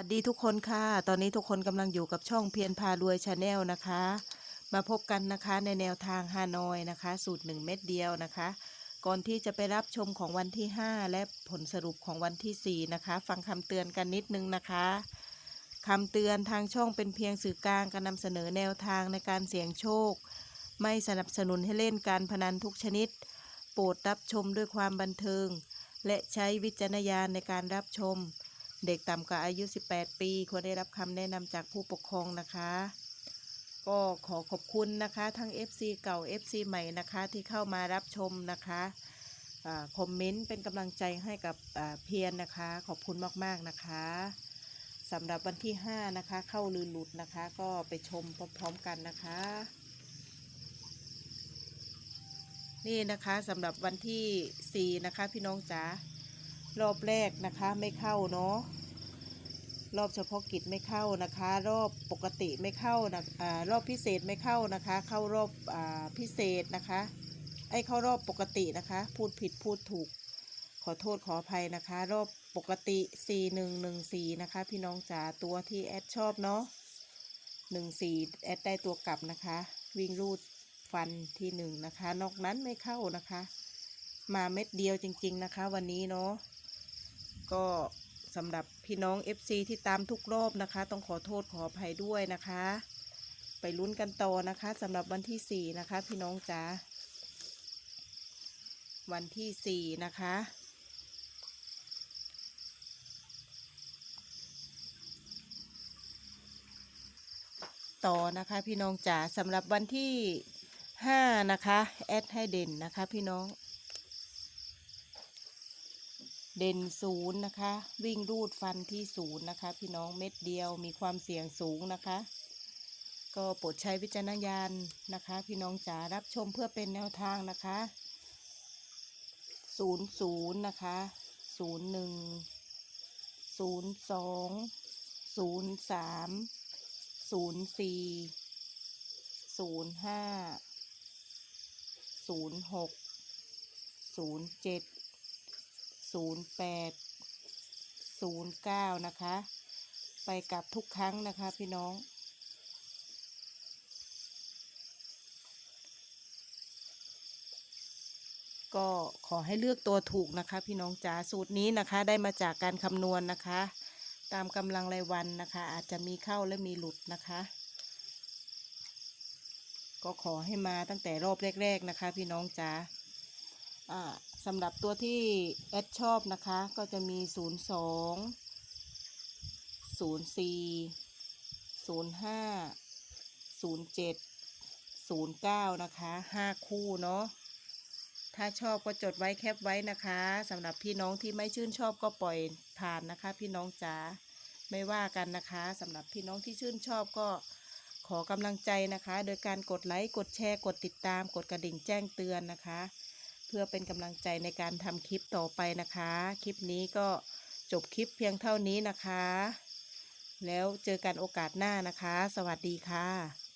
วัสดีทุกคนค่ะ ตอนนี้ทุกคนกำลังอยู่กับช่องเพียรพารวยชาแนลนะคะ มาพบกันนะคะในแนวทางฮานอยนะคะ สูตร 1 เม็ดเดียวนะคะ ก่อนที่จะไปรับชมของวันที่ 5 และผลสรุปของวันที่ 4 นะคะ ฟังคำเตือนกันนิดนึงนะคะคำเตือนทางช่องเป็นเพียงสื่อกลางการนำเสนอแนวทางในการเสี่ยงโชค ไม่สนับสนุนให้เล่นการพนันทุกชนิด โปรดรับชมด้วยความบันเทิง และใช้วิจารณญาณในการรับชม เด็กต่ำกว่าอายุ 18 ปีควรได้รับคำแนะนำจากผู้ปกครองนะคะ ก็ขอขอบคุณนะคะ ทั้ง FC เก่า FC ใหม่นะคะ ที่เข้ามารับชมนะคะคอมเมนต์เป็นกำลังใจให้กับเพียรนะคะ ขอบคุณมากๆนะคะสำหรับวันที่ 5 นะคะ เข้าลือหลุดนะคะ ก็ไปชมพร้อมๆกันนะคะ นี่นะคะสำหรับวันที่ 4 นะคะพี่น้องจ๋า รอบแรกนะคะไม่เข้าเนาะรอบเฉพาะกิจไม่เข้านะคะ รอบปกติไม่เข้านะอารอบพิเศษไม่เข้านะคะ เข้ารอบอาพิเศษนะคะไอ้เข้ารอบปกตินะคะ พูดผิดพูดถูก ขอโทษขออภัยนะคะ รอบปกติ 4114 นะคะ พี่น้องจ๋าตัวที่แอดชอบเนาะ14 แอดได้ตัวกลับนะคะ วิ่งรูดฟันที่หนึ่งนะคะ นอกนั้นไม่เข้านะคะ มาเม็ดเดียวจริง ๆ นะคะ วันนี้เนาะ ก็สำหรับพี่น้อง FC ที่ตามทุกรอบนะคะ ต้องขอโทษขออภัยด้วยนะคะ ไปลุ้นกันต่อนะคะสำหรับวันที่ 4 นะคะ พี่น้องจ๋าวันที่ 4 นะคะต่อนะคะพี่น้องจ๋าสำหรับวันที่ 5 นะคะ แอดให้เด่นนะคะพี่น้อง เด่นศูนย์นะคะ วิ่งรูดฟันที่ศูนย์นะคะ พี่น้องเม็ดเดียวมีความเสี่ยงสูงนะคะ ก็โปรดใช้วิจารณญาณนะคะ พี่น้องจ๋ารับชมเพื่อเป็นแนวทางนะคะศูนย์ศูนย์นะคะศูนย์หนึ่งศูนย์สองศูนย์สามศูนย์สี่ศูนย์ห้าศูนย์หกศูนย์เจ็ด ศูนย์แปดศูนย์เก้านะคะ ไปกลับทุกครั้งนะคะพี่น้อง ก็ขอให้เลือกตัวถูกนะคะ พี่น้องจ๋าสูตรนี้นะคะ ได้มาจากการคำนวณนะคะ ตามกำลังรายวันนะคะ อาจจะมีเข้าและมีหลุดนะคะก็ขอให้มาตั้งแต่รอบแรก ๆ นะคะ พี่น้องจ๋าอ่า สำหรับตัวที่แอดชอบนะคะ ก็จะมี 0 2 0 4 0 5 0 7 0 9 นะคะ 5 คู่เนาะ ถ้าชอบก็จดไว้แคปไว้นะคะสำหรับพี่น้องที่ไม่ชื่นชอบก็ปล่อยผ่านนะคะ พี่น้องจ๋าไม่ว่ากันนะคะสำหรับพี่น้องที่ชื่นชอบก็ขอกำลังใจนะคะ โดยการกดไลค์ กดแชร์ กดติดตาม กดกระดิ่งแจ้งเตือนนะคะ เพื่อเป็นกำลังใจในการทำคลิปต่อไปนะคะ คลิปนี้ก็จบคลิปเพียงเท่านี้นะคะ แล้วเจอกันโอกาสหน้านะคะ สวัสดีค่ะ